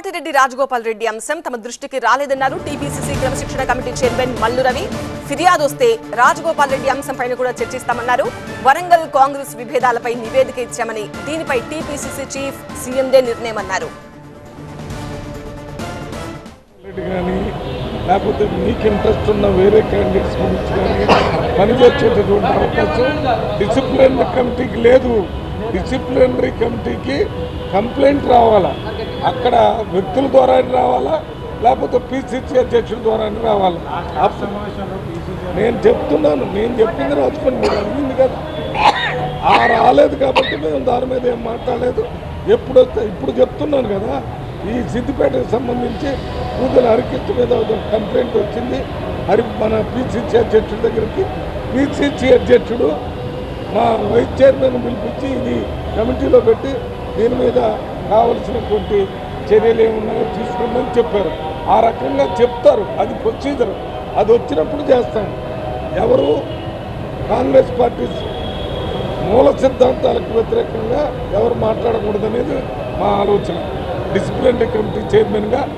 కోమటిరెడ్డి రాజగోపాల్ రెడ్డి అంశం తమ దృష్టికి రాలేదన్నారు. టీపీసీసీ క్రమశిక్షణ కమిటీ చైర్మన్ మల్లు రవి. ఫిర్యాదు వస్తే రాజగోపాల్ రెడ్డి అంశం పైన కూడా చర్చిస్తామన్నారు. వరంగల్ కాంగ్రెస్ విభేదాలపై నివేదిక ఇచ్చామని దీనిపై టీపీసీసీ చీఫ్ సీఎండే నిర్ణయం అన్నారు లేకపోతే మీకు ఇంట్రెస్ట్ ఉన్న వేరే క్యాండిడేట్స్ గురించి కానీ పనిచేసేటటువంటి అవకాశం డిసిప్లినరీ కమిటీకి లేదు. డిసిప్లినరీ కమిటీకి కంప్లైంట్ రావాలా? అక్కడ వ్యక్తుల ద్వారా రావాలా? లేకపోతే పిసిసి అధ్యక్షుల ద్వారా రావాలా? నేను చెప్తున్నాను నేను చెప్పింది రాసుకోండి మీరు అడిగింది కదా. ఆ రాలేదు కాబట్టి మేము దాని మీద ఏం మాట్లాడలేదు. ఎప్పుడు వస్తే ఇప్పుడు చెప్తున్నాను కదా ఈ సిద్దిపేటకు సంబంధించి కూతురు హరికృష్ణ మీద కంప్లైంట్ వచ్చింది. హరి మన పిసిసి అధ్యక్షుడి దగ్గరికి. పిసిసి అధ్యక్షుడు మా వైస్ చైర్మన్ పిలిపించి ఇది కమిటీలో పెట్టి దీని మీద కావలసినటువంటి చర్యలు ఏమున్నాయో తీసుకుందని చెప్పారు. ఆ రకంగా చెప్తారు. అది ప్రొసీజర్. అది వచ్చినప్పుడు చేస్తాం ఎవరు కాంగ్రెస్ పార్టీ మూల సిద్ధాంతాలకు వ్యతిరేకంగా ఎవరు మాట్లాడకూడదనేది మా ఆలోచన. డిసిప్లినరీ కమిటీ చైర్మన్గా